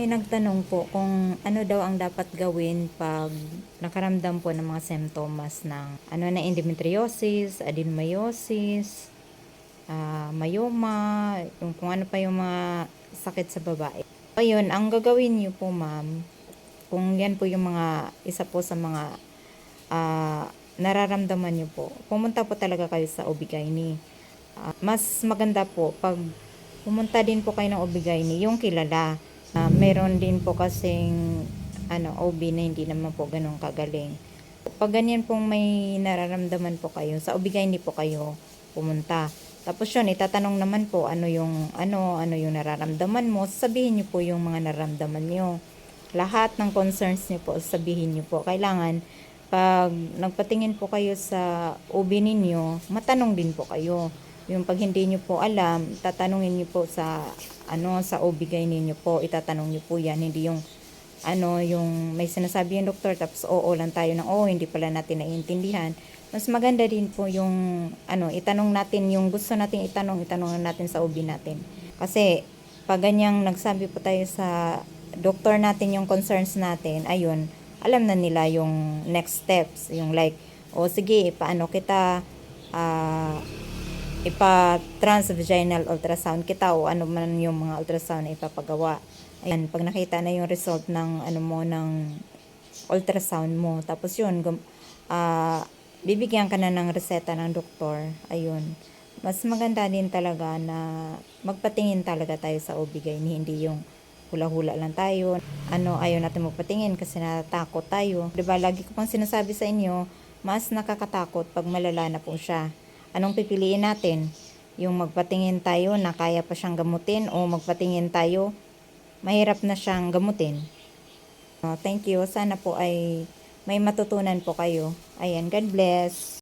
May nagtanong po kung ano daw ang dapat gawin pag nakaramdam po ng mga simptomas ng ano na endometriosis, adenomyosis, ah, myoma, yung kung ano pa yung mga sakit sa babae. Ayun, ang gagawin niyo po ma'am, kung yan po yung mga isa po sa mga ah, nararamdaman niyo po, pumunta po talaga kayo sa OB-GYN. Ah, mas maganda po pag pumunta din po kayo ng OB-GYN, yung kilala. Ah, meron din po kasing ano, OB na hindi naman po ganun kagaling. Pag ganyan pong may nararamdaman po kayo, sa OB-GYN po kayo pumunta. Tapos yun, itatanong naman po ano yung ano, ano yung nararamdaman mo. Sabihin niyo po yung mga nararamdaman niyo. Lahat ng concerns niyo po, sabihin niyo po. Kailangan pag nagpatingin po kayo sa OB ninyo, matanong din po kayo. Yung pag hindi niyo po alam, tatanungin niyo po sa ano sa OB-GYN ninyo po, itatanong niyo po 'yan, hindi yung ano yung may sinasabi yung doktor tapos oo lang tayo ng oo hindi pala natin naiintindihan. Mas maganda din po yung ano itanong natin yung gusto nating itanong, itanong natin sa OB natin. Kasi pag ganyang nagsabi po tayo sa doktor natin yung concerns natin, ayun, alam na nila yung next steps, yung like, o sige, paano kita ah ipa-transvaginal ultrasound kita o ano man yung mga ultrasound na ipapagawa. Ayan, pag nakita na yung result ng ano mo ng ultrasound mo, tapos yun, gum, ah, bibigyan ka na ng reseta ng doktor. Ayun. Mas maganda din talaga na magpatingin talaga tayo sa OB-GYN, hindi yung hula-hula lang tayo. Ano, ayaw natin magpatingin kasi natatakot tayo. 'Di ba Lagi ko pang sinasabi sa inyo, mas nakakatakot pag malala na po siya. Anong pipiliin natin? Yung magpatingin tayo na kaya pa siyang gamutin o magpatingin tayo mahirap na siyang gamutin. Oh, thank you. Sana po ay may matutunan po kayo. Ayan, God bless.